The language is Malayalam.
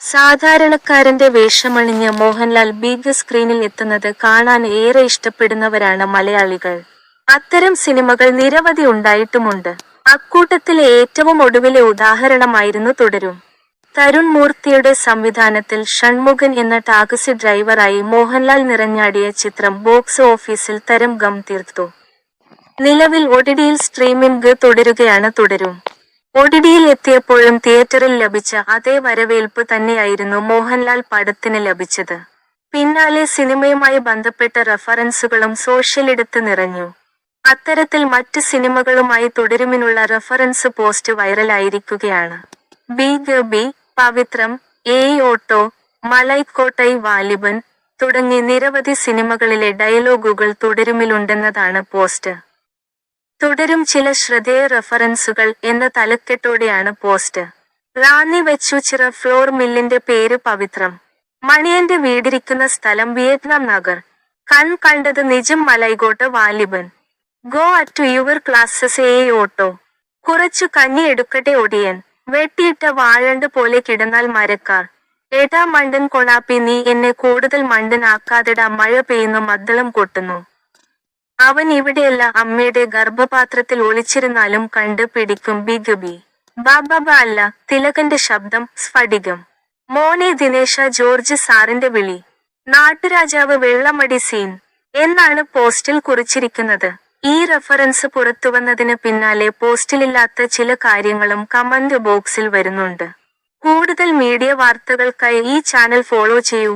സാധാരണക്കാരന്റെ വേഷമണിഞ്ഞ് മോഹൻലാൽ ബിഗ് സ്ക്രീനിൽ എത്തുന്നത് കാണാൻ ഏറെ ഇഷ്ടപ്പെടുന്നവരാണ് മലയാളികൾ. അത്തരം സിനിമകൾ നിരവധി ഉണ്ടായിട്ടുമുണ്ട്. അക്കൂട്ടത്തിലെ ഏറ്റവും ഒടുവിലെ ഉദാഹരണമായിരുന്നു തുടരും. തരുൺ മൂർത്തിയുടെ സംവിധാനത്തിൽ ഷൺമുഖൻ എന്ന ടാക്സി ഡ്രൈവറായി മോഹൻലാൽ നിറഞ്ഞാടിയ ചിത്രം ബോക്സ് ഓഫീസിൽ തരം ഗം തീർത്തു. നിലവിൽ ഒടിടിയിൽ സ്ട്രീമിംഗ് തുടരുകയാണ് തുടരും. ഒടിടിയിൽ എത്തിയപ്പോഴും തിയേറ്ററിൽ ലഭിച്ച അതേ വരവേൽപ്പ് തന്നെയായിരുന്നു മോഹൻലാൽ പടത്തിന് ലഭിച്ചത്. പിന്നാലെ സിനിമയുമായി ബന്ധപ്പെട്ട റഫറൻസുകളും സോഷ്യലിടത്ത് നിറഞ്ഞു. അത്തരത്തിൽ മറ്റ് സിനിമകളുമായി തുടരുമിനുള്ള റഫറൻസ് പോസ്റ്റ് വൈറലായിരിക്കുകയാണ്. ബി ഗബി പവിത്രം എ ഓട്ടോ മലൈക്കോട്ടൈ വാലിബൻ തുടങ്ങി നിരവധി സിനിമകളിലെ ഡയലോഗുകൾ തുടരുമിലുണ്ടെന്നതാണ് പോസ്റ്റ്. തുടരും ചില ശ്രദ്ധേയ റഫറൻസുകൾ എന്ന തലക്കെട്ടോടെയാണ് പോസ്റ്റ്. റാന്നി ചിറ ഫ്ലോർ മില്ലിന്റെ പേര് പവിത്രം. മണിയന്റെ വീടിരിക്കുന്ന സ്ഥലം വിയറ്റ്നാം നഗർ. കൺ കണ്ടത് നിജം Malaikottai Vaaliban. Go at your classes A auto. കുറച്ചു കഞ്ഞി എടുക്കട്ടെ ഒടിയൻ. വെട്ടിയിട്ട വാഴണ്ട് പോലെ കിടന്നാൽ മരക്കാർ. എടാ മണ്ടൻ കൊളാപ്പി നീ എന്നെ കൂടുതൽ മണ്ടനാക്കാതെടാ മഴ പെയ്യുന്നു മദ്ദളം കൊട്ടുന്നു. അവൻ ഇവിടെയല്ല അമ്മയുടെ ഗർഭപാത്രത്തിൽ ഒളിച്ചിരുന്നാലും കണ്ട് പിടിക്കും ബിഗ് ബി. ബാബാബ അല്ല തിലകന്റെ ശബ്ദം സ്ഫടികം. മോനെ ദിനേശ ജോർജ് സാറിന്റെ വിളി. നാട്ടുരാജാവ് വെള്ളമടി സീൻ. എന്നാണ് പോസ്റ്റിൽ കുറിച്ചിരിക്കുന്നത്. ഈ റെഫറൻസ് പുറത്തുവന്നതിന് പിന്നാലെ പോസ്റ്റിലില്ലാത്ത ചില കാര്യങ്ങളും കമന്റ് ബോക്സിൽ വരുന്നുണ്ട്. കൂടുതൽ മീഡിയ വാർത്തകൾക്കായി ഈ ചാനൽ ഫോളോ ചെയ്യൂ.